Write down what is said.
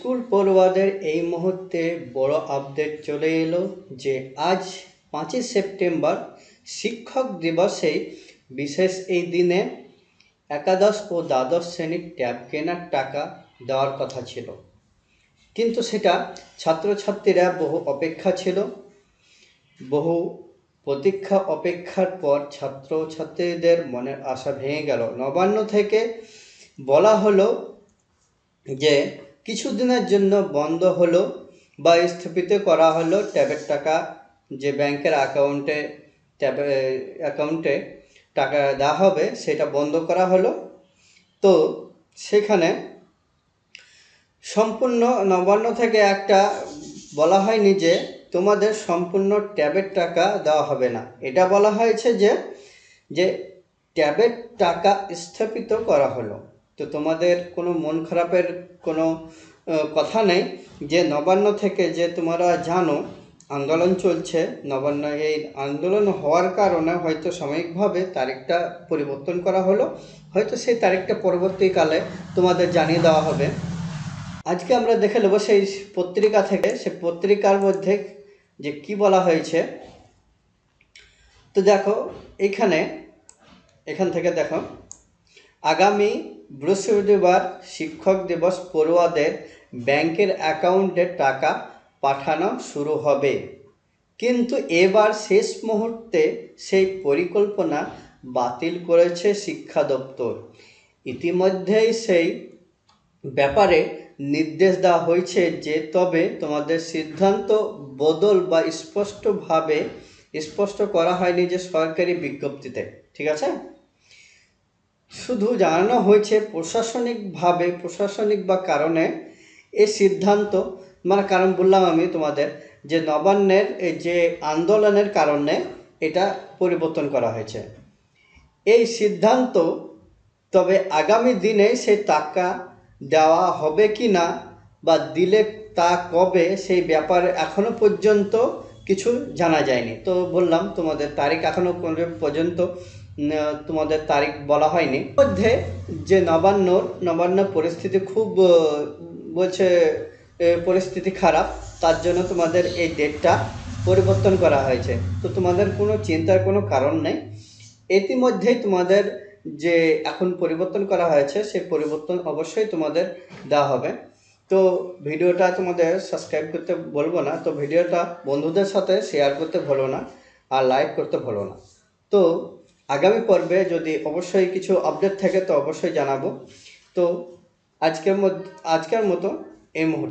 School পড়ুয়াদের এই মুহূর্তে বড় আপডেট চলে এলো যে আজ পাঁচই সেপ্টেম্বর শিক্ষক দিবসে বিশেষ এই দিনে একাদশ ও দ্বাদশ শ্রেণির ট্যাব কেনার টাকা দেওয়ার কথা ছিল। কিন্তু সেটা ছাত্রছাত্রীরা বহু অপেক্ষা ছিল। বহু প্রতীক্ষা অপেক্ষার পর ছাত্রছাত্রীদের মনের আশা ভেঙে গেল। নবান্ন থেকে বলা হলো যে কিছুদিনের জন্য বন্ধ হলো বা স্থগিত করা হলো ট্যাবের টাকা যে ব্যাংকের অ্যাকাউন্টে, ট্যাবে, অ্যাকাউন্টে টাকা দেওয়া হবে সেটা বন্ধ করা হলো। তো সেখানে সম্পূর্ণ নবান্ন থেকে একটা বলা হয়নি যে তোমাদের সম্পূর্ণ ট্যাবের টাকা দেওয়া হবে না। এটা বলা হয়েছে যে যে ট্যাবের টাকা স্থাপিত করা হলো। তো তোমাদের কোনো মন খারাপের কোনো কথা নেই? যে নবান্ন থেকে যে তোমরা জানো, আন্দোলন চলছে, নবান্ন এই আন্দোলন হওয়ার কারণে হয়তো সাময়িকভাবে তারিখটা পরিবর্তন করা হলো। হয়তো সেই তারিখটা পরবর্তীকালে তোমাদের জানিয়ে দেওয়া হবে। আজকে আমরা দেখে নেব সেই পত্রিকা থেকে, সেই পত্রিকার মধ্যে যে কি বলা হয়েছে। তো দেখো, এখানে, এখান থেকে দেখো। আগামী বৃহস্পতিবার শিক্ষক দিবস পড়ুয়াদের ব্যাংকের অ্যাকাউন্টে টাকা পাঠানো শুরু হবে। কিন্তু এবার শেষ মুহূর্তে সেই পরিকল্পনা বাতিল করেছে শিক্ষা দপ্তর। ইতিমধ্যেই সেই ব্যাপারে নির্দেশ দেওয়া হয়েছে যে, তবে তোমাদের সিদ্ধান্ত বদল বা স্পষ্টভাবে স্পষ্ট করা হয়নি যে সরকারি বিজ্ঞপ্তিতে। ঠিক আছে? শুধু জানানো হয়েছে প্রশাসনিকভাবে, প্রশাসনিক বা কারণে এই সিদ্ধান্ত মানে কারণ বললাম আমি তোমাদের, যে নবান্নের যে আন্দোলনের কারণে এটা পরিবর্তন করা হয়েছে। এই সিদ্ধান্ত তবে আগামী দিনে সেই টাকা দেওয়া হবে কি না বা দিলে তা কবে, সেই ব্যাপারে এখনও পর্যন্ত কিছু জানা যায়নি। তো বললাম তোমাদের তারিখ এখনও পর্যন্ত তোমাদের তারিখ বলা হয়নি। মধ্যে যে নবান্ন নবান্ন পরিস্থিতি খুব বলছে পরিস্থিতি খারাপ, তার জন্য তোমাদের এই ডেটটা পরিবর্তন করা হয়েছে। তো তোমাদের কোনো চিন্তার কোনো কারণ নেই। ইতিমধ্যেই তোমাদের যে এখন পরিবর্তন করা হয়েছে, সেই পরিবর্তন অবশ্যই তোমাদের দেওয়া হবে। তো ভিডিওটা তোমাদের সাবস্ক্রাইব করতে বলব না, তো ভিডিওটা বন্ধুদের সাথে শেয়ার করতে ভুলো না, আর লাইক করতে ভুলো না। তো আগামী পর্বে যদি অবশ্যই কিছু আপডেট থাকে, তো অবশ্যই জানাব। তো আজকের আজকের মতো এই মুহূর্তে।